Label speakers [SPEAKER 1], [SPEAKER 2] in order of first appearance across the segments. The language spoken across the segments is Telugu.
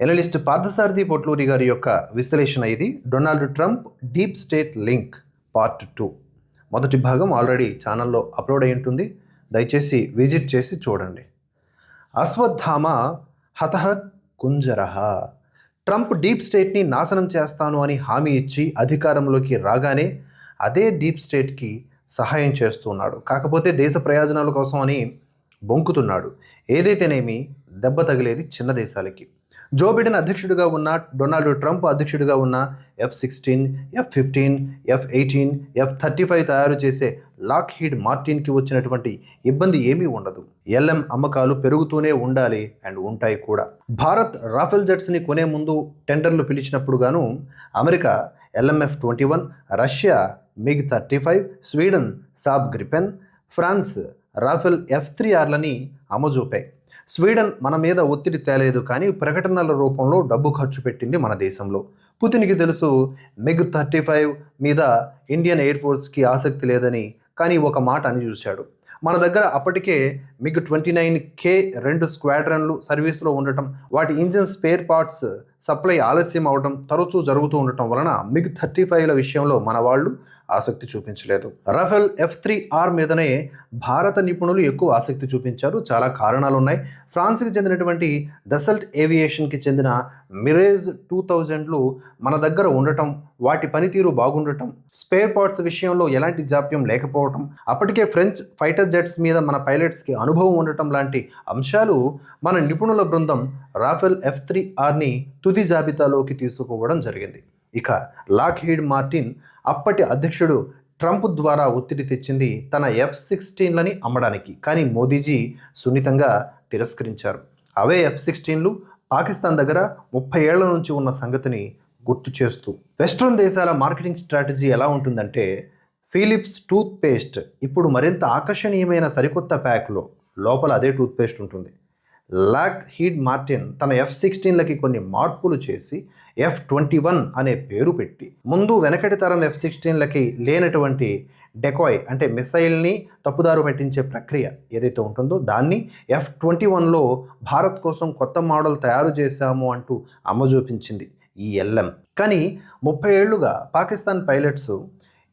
[SPEAKER 1] ఎనలిస్ట్ పార్థసారథి పొట్లూరి గారి యొక్క విశ్లేషణ ఇది. Donald Trump deep state link part two. మొదటి భాగం ఆల్రెడీ ఛానల్లో అప్లోడ్ అయి ఉంటుంది. దయచేసి విజిట్ చేసి చూడండి. అశ్వత్థామ హతహ కుంజరహ ట్రంప్ డీప్ స్టేట్ని నాశనం చేస్తాను అని హామీ ఇచ్చి అధికారంలోకి రాగానే అదే డీప్ స్టేట్కి సహాయం చేస్తున్నాడు. కాకపోతే దేశ ప్రయోజనాల కోసం అని బొంకుతున్నాడు. ఏదైతేనేమి దెబ్బ తగిలేది చిన్న దేశాలకి. జో బిడెన్ అధ్యక్షుడిగా ఉన్న డొనాల్డ్ ట్రంప్ అధ్యక్షుడిగా ఉన్న F sixteen F fifteen F eighteen F thirty five తయారు చేసే లాక్ హీడ్ మార్టిన్కి వచ్చినటువంటి ఇబ్బంది ఏమీ ఉండదు. ఎల్ఎం అమ్మకాలు పెరుగుతూనే ఉండాలి అండ్ ఉంటాయి కూడా. భారత్ రాఫెల్ జెట్స్ని కొనే ముందు టెండర్లు పిలిచినప్పుడు గాను America LMF twenty one Russia MiG thirty five Sweden Saab Gripen France Rafale F three ఆర్లని అమజూపాయి స్వీడన్ మన మీద ఒత్తిడి తేలేదు కానీ ప్రకటనల రూపంలో డబ్బు ఖర్చు పెట్టింది మన దేశంలో. పుతిన్కి తెలుసు మిగ్ థర్టీ ఫైవ్ మీద ఇండియన్ ఎయిర్ ఫోర్స్కి ఆసక్తి లేదని కానీ ఒక మాట అని చూశాడు. మన దగ్గర అప్పటికే మిగ్ ట్వంటీ నైన్ కే రెండు స్క్వాడ్రన్లు సర్వీస్లో ఉండటం వాటి ఇంజిన్ స్పేర్ పార్ట్స్ సప్లై ఆలస్యం అవడం తరచూ జరుగుతూ ఉండటం వలన మిగ్ థర్టీ ఫైవ్ల విషయంలో మన వాళ్ళు ఆసక్తి చూపించలేదు. రఫెల్ ఎఫ్ త్రీ ఆర్ మీదనే భారత నిపుణులు ఎక్కువ ఆసక్తి చూపించారు. చాలా కారణాలు ఉన్నాయి ఫ్రాన్స్కి చెందినటువంటి డసల్ట్ ఏవియేషన్కి చెందిన మిరేజ్ టూ థౌజండ్లు మన దగ్గర ఉండటం వాటి పనితీరు బాగుండటం స్పేర్ పార్ట్స్ విషయంలో ఎలాంటి జాప్యం లేకపోవటం అప్పటికే ఫ్రెంచ్ ఫైటర్ జెట్స్ మీద మన పైలట్స్కి అనుభవం ఉండటం లాంటి అంశాలు మన నిపుణుల బృందం రాఫెల్ ఎఫ్ త్రీ ఆర్ని తుది జాబితాలోకి తీసుకోవడం జరిగింది. ఇక లాక్హీడ్ మార్టిన్ అప్పటి అధ్యక్షుడు ట్రంప్ ద్వారా ఒత్తిడి తెచ్చింది తన ఎఫ్ సిక్స్టీన్లని అమ్మడానికి. కానీ మోదీజీ సున్నితంగా తిరస్కరించారు. అవే ఎఫ్ సిక్స్టీన్లు పాకిస్తాన్ దగ్గర ముప్పై ఏళ్ళ నుంచి ఉన్న సంగతిని గుర్తు చేస్తూ. వెస్ట్రన్ దేశాల మార్కెటింగ్ స్ట్రాటజీ ఎలా ఉంటుందంటే ఫిలిప్స్ టూత్ పేస్ట్ ఇప్పుడు మరింత ఆకర్షణీయమైన సరికొత్త ప్యాక్లో లోపల అదే టూత్ పేస్ట్ ఉంటుంది. లాక్ హీడ్ మార్టిన్ తన ఎఫ్ సిక్స్టీన్లకి కొన్ని మార్పులు చేసి ఎఫ్ ట్వంటీ వన్ అనే పేరు పెట్టి ముందు వెనకటి తరం ఎఫ్ సిక్స్టీన్లకి లేనటువంటి డెకాయ్ అంటే మిసైల్ని తప్పుదారు పెట్టించే ప్రక్రియ ఏదైతే ఉంటుందో దాన్ని ఎఫ్ ట్వంటీ వన్లో భారత్ కోసం కొత్త మోడల్ తయారు చేశాము అంటూ అమ్మ చూపించింది ఈ ఎల్ఎం కానీ ముప్పై ఏళ్ళుగా పాకిస్తాన్ పైలట్స్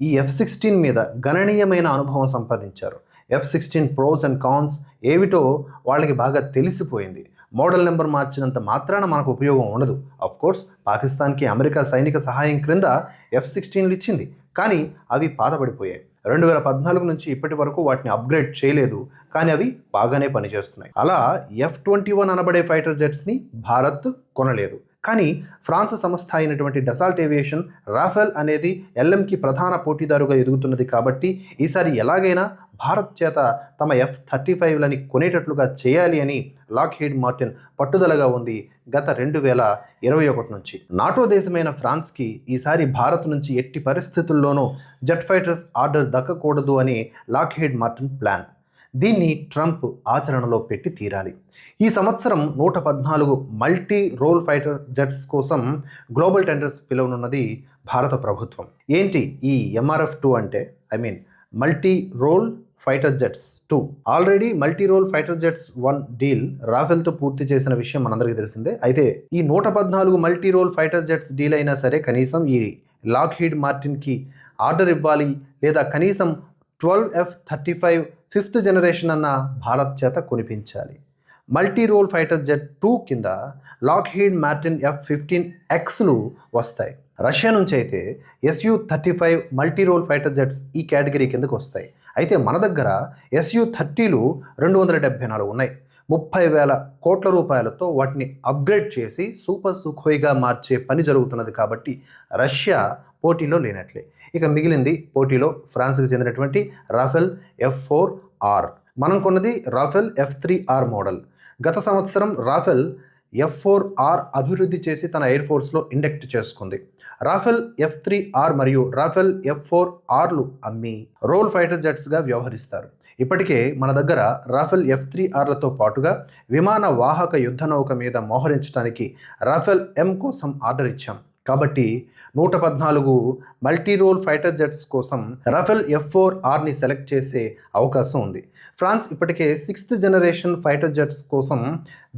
[SPEAKER 1] ఈ ఎఫ్ సిక్స్టీన్ మీద గణనీయమైన అనుభవం సంపాదించారు. F sixteen pros and cons ఏమిటో వాళ్ళకి బాగా తెలిసిపోయింది. మోడల్ నెంబర్ మార్చినంత మాత్రాన మనకు ఉపయోగం ఉండదు. అఫ్ కోర్స్ పాకిస్తాన్కి అమెరికా సైనిక సహాయం క్రింద ఎఫ్ సిక్స్టీన్లు ఇచ్చింది. కానీ అవి పాతబడిపోయాయి. రెండు వేల పద్నాలుగు నుంచి ఇప్పటి వరకు వాటిని అప్గ్రేడ్ చేయలేదు. కానీ అవి బాగానే పనిచేస్తున్నాయి. అలా ఎఫ్ ట్వంటీ వన్ అనబడే ఫైటర్ జెట్స్ని భారత్ కొనలేదు. కానీ ఫ్రాన్స్ సంస్థ అయినటువంటి డసాల్ట్ ఏవియేషన్ రాఫెల్ అనేది ఎల్ఎంకి ప్రధాన పోటీదారుగా ఎదుగుతున్నది కాబట్టి ఈసారి ఎలాగైనా భారత్ చేత తమ ఎఫ్ థర్టీ ఫైవ్లని కొనేటట్లుగా చేయాలి అని లాక్హీడ్ మార్టిన్ పట్టుదలగా ఉంది గత రెండు వేల ఇరవై ఒకటి నుంచి. నాటో దేశమైన ఫ్రాన్స్కి ఈసారి భారత్ నుంచి ఎట్టి పరిస్థితుల్లోనూ జెట్ ఫైటర్స్ ఆర్డర్ దక్కకూడదు అని లాక్హీడ్ మార్టిన్ ప్లాన్. దీన్ని ట్రంప్ ఆచరణలో పెట్టి తీరాలి. ఈ సంవత్సరం నూట పద్నాలుగు మల్టీ రోల్ ఫైటర్ జెట్స్ కోసం గ్లోబల్ టెండర్స్ పిలువనున్నది భారత ప్రభుత్వం. ఏంటి ఈ ఎంఆర్ఎఫ్ టూ అంటే? I mean multi role fighter jets two already multi role fighter jets one deal రాఫెల్తో పూర్తి చేసిన విషయం మనందరికీ తెలిసిందే. అయితే ఈ నూట పద్నాలుగు multi role fighter jets deal అయినా సరే కనీసం ఈ లాక్ హీడ్ మార్టిన్కి ఆర్డర్ ఇవ్వాలి లేదా కనీసం twelve F thirty five fifth generation అన్న భారత్ చేత కొనిపించాలి. Multi role fighter jet two కింద Lockheed Martin F fifteen ఎక్స్లు వస్తాయి. రష్యా నుంచి అయితే SU thirty five multi role fighter jets ఈ కేటగిరీ కిందకు వస్తాయి. అయితే మన దగ్గర ఎస్యు థర్టీలు రెండు వందల డెబ్బై నాలుగు ఉన్నాయి. ముప్పై వేల కోట్ల రూపాయలతో వాటిని అప్గ్రేడ్ చేసి సూపర్ సుఖోయిగా మార్చే పని జరుగుతున్నది కాబట్టి రష్యా పోటీలో లేనట్లే. ఇక మిగిలింది పోటీలో ఫ్రాన్స్కి చెందినటువంటి రాఫెల్ ఎఫ్ ఫోర్ ఆర్. మనం కొన్నది Rafale F three R model. గత సంవత్సరం రాఫెల్ ఎఫ్ ఫోర్ ఆర్ అభివృద్ధి చేసి తన ఎయిర్ ఫోర్స్లో ఇండక్ట్ చేసుకుంది. రాఫెల్ ఎఫ్ త్రీ ఆర్ మరియు రాఫెల్ ఎఫ్ ఫోర్ ఆర్లు అమ్మి రోల్ ఫైటర్ జెట్స్గా వ్యవహరిస్తారు. ఇప్పటికే మన దగ్గర రాఫెల్ ఎఫ్ త్రీ ఆర్లతో పాటుగా విమాన వాహక యుద్ధ నౌక మీద మోహరించడానికి రాఫెల్ ఎం కోసం ఆర్డర్ ఇచ్చాం. కాబట్టి నూట పద్నాలుగు మల్టీ రోల్ ఫైటర్ జెట్స్ కోసం రఫెల్ ఎఫ్ ఫోర్ ఆర్ని సెలెక్ట్ చేసే అవకాశం ఉంది. ఫ్రాన్స్ ఇప్పటికే సిక్స్త్ జనరేషన్ ఫైటర్ జెట్స్ కోసం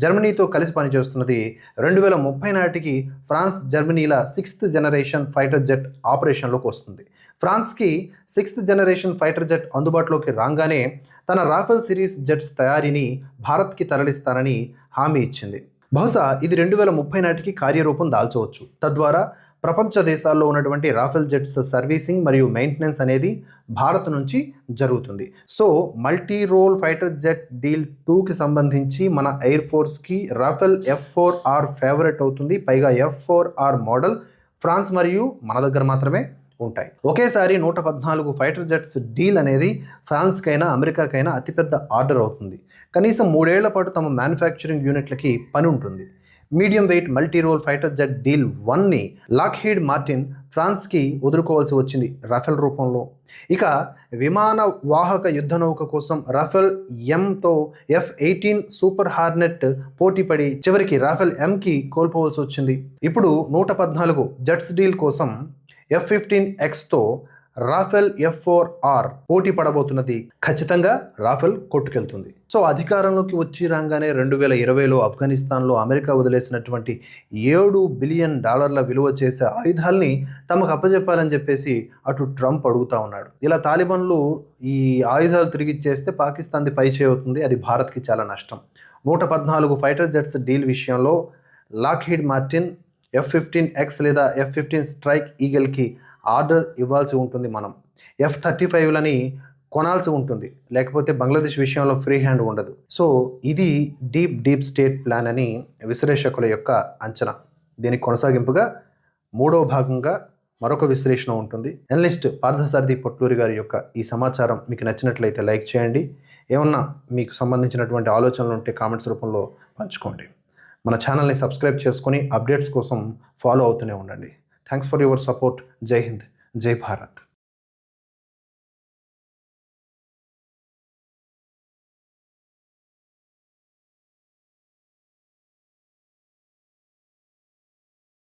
[SPEAKER 1] జర్మనీతో కలిసి పనిచేస్తున్నది. రెండు వేల ముప్పై నాటికి ఫ్రాన్స్ జర్మనీల సిక్స్త్ జనరేషన్ ఫైటర్ జెట్ ఆపరేషన్లోకి వస్తుంది. ఫ్రాన్స్కి సిక్స్త్ జనరేషన్ ఫైటర్ జెట్ అందుబాటులోకి రాగానే తన రాఫెల్ సిరీస్ జెట్స్ తయారీని భారత్కి తరలిస్తానని హామీ ఇచ్చింది. బహుశా ఇది రెండు వేల ముప్పై నాటికి కార్యరూపం దాల్చవచ్చు. తద్వారా ప్రపంచ దేశాల్లో ఉన్నటువంటి రాఫెల్ జెట్స్ సర్వీసింగ్ మరియు మెయింటెనెన్స్ అనేది భారత్ నుంచి జరుగుతుంది. So multi role fighter jet deal టూకి సంబంధించి మన air ఫోర్స్కి Rafale F four R favourite అవుతుంది. పైగా F four R model France మరియు మన దగ్గర మాత్రమే ఉంటాయి. ఒకేసారి నూట పద్నాలుగు ఫైటర్ జెట్స్ డీల్ అనేది ఫ్రాన్స్కైనా అమెరికాకైనా అతిపెద్ద ఆర్డర్ అవుతుంది. కనీసం మూడేళ్ళ పాటు తమ మ్యానుఫ్యాక్చరింగ్ యూనిట్లకి పని ఉంటుంది. Medium weight multi role fighter jet deal వన్ని లాక్హీడ్ మార్టిన్ ఫ్రాన్స్కి వదులుకోవాల్సి వచ్చింది రఫెల్ రూపంలో. ఇక విమాన వాహక యుద్ధ నౌక కోసం రఫెల్ ఎంతో ఎఫ్ ఎయిటీన్ సూపర్ హార్నెట్ పోటీపడి చివరికి రఫెల్ ఎంకి కోల్పోవలసి వచ్చింది. ఇప్పుడు నూట పద్నాలుగు జెట్స్ డీల్ కోసం ఎఫ్ ఫిఫ్టీన్ ఎక్స్తో రాఫెల్ ఎఫ్ ఫోర్ ఆర్ పోటీ పడబోతున్నది ఖచ్చితంగా రాఫెల్ కొట్టుకెళ్తుంది. సో అధికారంలోకి వచ్చి రాగానే రెండు వేల ఇరవైలో ఆఫ్ఘనిస్తాన్లో అమెరికా వదిలేసినటువంటి ఏడు బిలియన్ డాలర్ల విలువ చేసే ఆయుధాల్ని తమకు అప్పజెప్పాలని చెప్పేసి అటు ట్రంప్ అడుగుతా ఉన్నాడు. ఇలా తాలిబాన్లు ఈ ఆయుధాలు తిరిగిచ్చేస్తే పాకిస్తాన్ది పై చేయవుతుంది అది భారత్కి చాలా నష్టం. నూట పద్నాలుగు ఫైటర్ జెట్స్ డీల్ విషయంలో Lockheed Martin F fifteen X లేదా ఎఫ్ ఫిఫ్టీన్ స్ట్రైక్ ఈగల్కి ఆర్డర్ ఇవ్వాల్సి ఉంటుంది మనం. ఎఫ్ థర్టీ ఫైవ్లని కొనాల్సి ఉంటుంది. లేకపోతే బంగ్లాదేశ్ విషయంలో ఫ్రీ హ్యాండ్ ఉండదు. సో ఇది డీప్ డీప్ స్టేట్ ప్లాన్ అని విశ్లేషకుల యొక్క అంచనా. దీనికి కొనసాగింపుగా మూడవ భాగంగా మరొక విశ్లేషణ ఉంటుంది. ఎనలిస్ట్ పార్థసారథి పొట్లూరి గారి యొక్క ఈ సమాచారం మీకు నచ్చినట్లయితే లైక్ చేయండి. ఏమన్నా మీకు సంబంధించినటువంటి ఆలోచనలు ఉంటే కామెంట్స్ రూపంలో పంచుకోండి. మన ఛానల్ని సబ్స్క్రైబ్ చేసుకొని అప్డేట్స్ కోసం ఫాలో అవుతూనే ఉండండి. Thanks for your support. జై హింద్. జై భారత్.